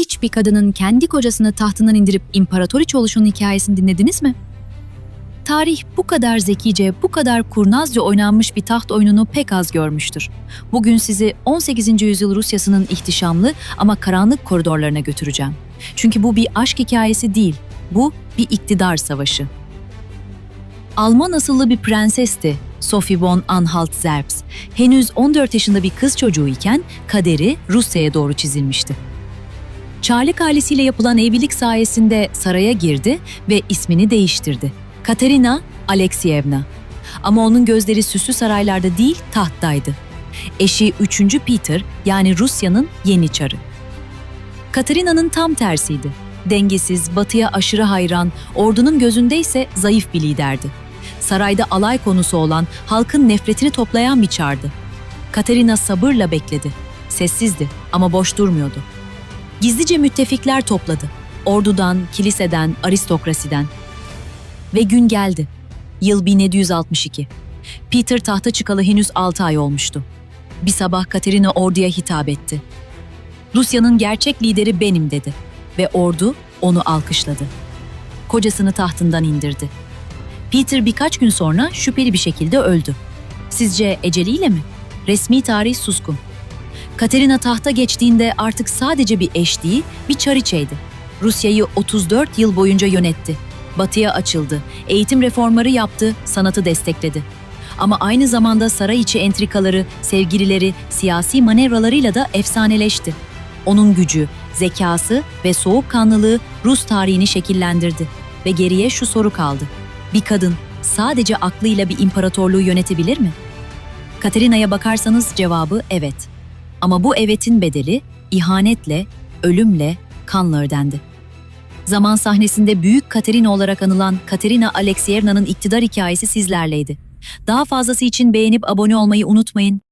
hiçbir kadının kendi kocasını tahtından indirip imparatoriç oluşunun hikayesini dinlediniz mi? Tarih bu kadar zekice, bu kadar kurnazca oynanmış bir taht oyununu pek az görmüştür. Bugün sizi 18. yüzyıl Rusyası'nın ihtişamlı ama karanlık koridorlarına götüreceğim. Çünkü bu bir aşk hikayesi değil, bu bir iktidar savaşı. Alman asıllı bir prensesti Sophie von Anhalt-Zerbst. Henüz 14 yaşında bir kız çocuğu iken kaderi Rusya'ya doğru çizilmişti. Çarlık ailesiyle yapılan evlilik sayesinde saraya girdi ve ismini değiştirdi. Katerina Alexievna. Ama onun gözleri süslü saraylarda değil tahttaydı. Eşi 3. Peter yani Rusya'nın yeni çarı. Katerina'nın tam tersiydi. Dengesiz, batıya aşırı hayran, ordunun gözünde ise zayıf bir liderdi. Sarayda alay konusu olan, halkın nefretini toplayan bir çardı. Katerina sabırla bekledi. Sessizdi ama boş durmuyordu. Gizlice müttefikler topladı. Ordudan, kiliseden, aristokrasiden. Ve gün geldi. Yıl 1762. Peter tahta çıkalı henüz 6 ay olmuştu. Bir sabah Katerina orduya hitap etti. Rusya'nın gerçek lideri benim dedi ve ordu onu alkışladı. Kocasını tahtından indirdi. Peter birkaç gün sonra şüpheli bir şekilde öldü. Sizce eceliyle mi? Resmi tarih suskun. Katerina tahta geçtiğinde artık sadece bir eş değil, bir çariçeydi. Rusya'yı 34 yıl boyunca yönetti. Batıya açıldı, eğitim reformları yaptı, sanatı destekledi. Ama aynı zamanda saray içi entrikaları, sevgilileri, siyasi manevralarıyla da efsaneleşti. Onun gücü, zekası ve soğukkanlılığı Rus tarihini şekillendirdi. Ve geriye şu soru kaldı. Bir kadın sadece aklıyla bir imparatorluğu yönetebilir mi? Katerina'ya bakarsanız cevabı evet. Ama bu evetin bedeli ihanetle, ölümle, kanla ödendi. Zaman sahnesinde Büyük Katerina olarak anılan Katerina Alexievna'nın iktidar hikayesi sizlerleydi. Daha fazlası için beğenip abone olmayı unutmayın.